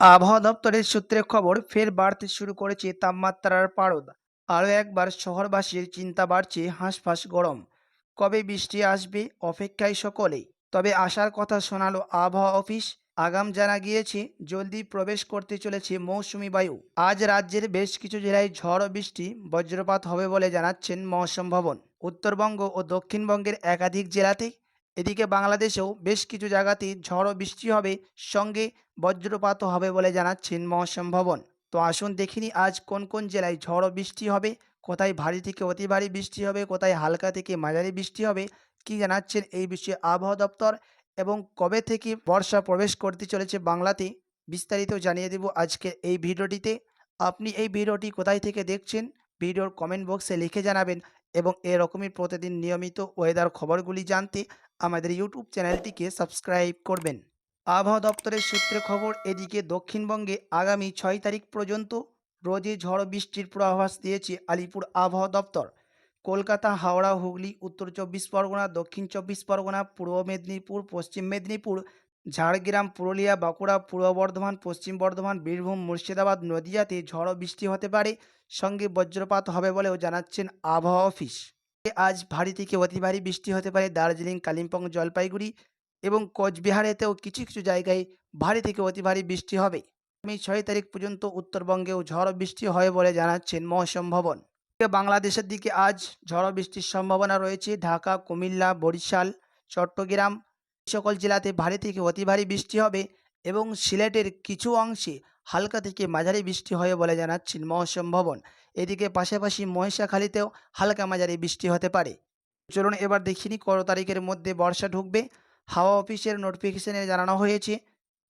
আবহাওয়া দপ্তরের সূত্রে খবর, ফের বাড়তে শুরু করেছে তাপমাত্রার পারদ। আরও একবার শহরবাসীর চিন্তা বাড়ছে, হাঁসফাঁস গরম। কবে বৃষ্টি আসবে? অপেক্ষায় সকলে তবে আসার কথা শোনালো আবহাওয়া অফিস। আগাম জানা গিয়েছে, জলদি প্রবেশ করতে চলেছে মৌসুমি বায়ু। আজ রাজ্যের বেশ কিছু জেলায় ঝড় বৃষ্টি বজ্রপাত হবে বলে জানাচ্ছেন মৌসুম ভবন। উত্তরবঙ্গ ও দক্ষিণবঙ্গের একাধিক জেলাতে এদিকে বাংলাদেশেও বেশ কিছু জায়গাতে ঝড় ও বৃষ্টি হবে, সঙ্গে বজ্রপাতও হবে বলে জানাচ্ছেন মৌসুম ভবন। তো আসুন দেখিনি আজ কোন কোন জেলায় ঝড় ও বৃষ্টি হবে, কোথায় ভারী থেকে অতি ভারী বৃষ্টি হবে, কোথায় হালকা থেকে মাঝারি বৃষ্টি হবে, কি জানাচ্ছেন এই বিষয়ে আবহাওয়া দপ্তর এবং কবে থেকে বর্ষা প্রবেশ করতে চলেছে বাংলাতে বিস্তারিত জানিয়ে দেব আজকের এই ভিডিওটিতে। আপনি এই ভিডিওটি কোথায় থেকে দেখছেন, ভিডিওর কমেন্ট বক্সে লিখে জানাবেন এবং এরকমই প্রতিদিন নিয়মিত ওয়েদার খবরগুলি জানতে আমাদের ইউটিউব চ্যানেলটিকে সাবস্ক্রাইব করবেন। আবহাওয়া দপ্তরের সূত্রে খবর, এদিকে দক্ষিণবঙ্গে আগামী ছয় তারিখ পর্যন্ত রোজে ঝড় বৃষ্টির পূর্বাভাস দিয়েছে আলিপুর আবহাওয়া দপ্তর। কলকাতা, হাওড়া, হুগলি, উত্তর চব্বিশ পরগনা, দক্ষিণ চব্বিশ পরগনা, পূর্ব মেদিনীপুর, পশ্চিম মেদিনীপুর ঝাড়গ্রাম, পুরুলিয়া, বাঁকুড়া, পূর্ব বর্ধমান, পশ্চিম বর্ধমান, বীরভূম, মুর্শিদাবাদ নদিয়াতে ঝড় বৃষ্টি হতে পারে। সঙ্গে বজ্রপাত হবে বলেও জানাচ্ছেন আবহাওয়া অফিস। আজ ভারী থেকে অতি ভারী বৃষ্টি হতে পারে দার্জিলিং, কালিম্পং, জলপাইগুড়ি এবং কোচবিহারেতেও কিছু কিছু জায়গায় ভারী থেকে অতি ভারী বৃষ্টি হবে। আগামী ছয় তারিখ পর্যন্ত উত্তরবঙ্গেও ঝড় বৃষ্টি হয় বলে জানাচ্ছেন মৌসুম ভবন। বাংলাদেশের দিকে আজ ঝড় বৃষ্টির সম্ভাবনা রয়েছে। ঢাকা, কুমিল্লা, বরিশাল, চট্টগ্রাম সকল জেলাতে ভারী থেকে অতি ভারী বৃষ্টি হবে এবং সিলেটের কিছু অংশে হালকা থেকে মাঝারি বৃষ্টি হবে বলে জানাচ্ছেন মৌসুম ভবন। এদিকে পাশাপাশি মহিষাখালীতেও হালকা মাঝারি বৃষ্টি হতে পারে। চলুন এবার দেখিনি কত তারিখের মধ্যে বর্ষা ঢুকবে। হাওয়া অফিসের নোটিফিকেশনে জানানো হয়েছে,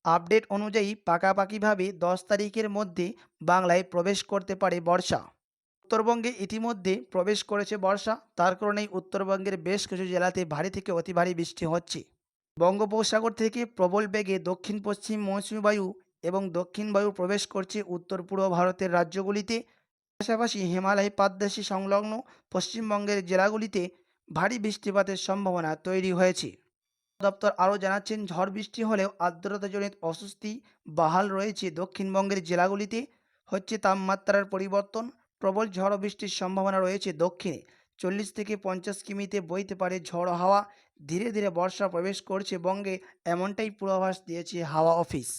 আপডেট অনুযায়ী পাকাপাকিভাবে দশ তারিখের মধ্যে বাংলায় প্রবেশ করতে পারে বর্ষা। উত্তরবঙ্গে ইতিমধ্যে প্রবেশ করেছে বর্ষা, তার কারণেই উত্তরবঙ্গের বেশ কিছু জেলাতে ভারী থেকে অতি ভারী বৃষ্টি হচ্ছে। বঙ্গোপসাগর থেকে প্রবল বেগে দক্ষিণ পশ্চিম মৌসুমী বায়ু এবং দক্ষিণ বায়ু প্রবেশ করছে উত্তর পূর্ব ভারতের রাজ্যগুলিতে। পাশাপাশি হিমালয় পাদদেশী সংলগ্ন পশ্চিমবঙ্গের জেলাগুলিতে ভারী বৃষ্টিপাতের সম্ভাবনা তৈরি হয়েছে। দপ্তর আরও জানাচ্ছেন, ঝড় বৃষ্টি হলেও আর্দ্রতাজনিত অস্বস্তি বাহাল রয়েছে দক্ষিণবঙ্গের জেলাগুলিতে। হচ্ছে তাপমাত্রার পরিবর্তন, প্রবল ঝড় বৃষ্টির সম্ভাবনা রয়েছে দক্ষিণে। চল্লিশ থেকে পঞ্চাশ কিমিতে বইতে পারে ঝড় হাওয়া ধীরে ধীরে বর্ষা প্রবেশ করছে বঙ্গে এমনটাই পূর্বাভাস দিয়েছে হাওয়া অফিস।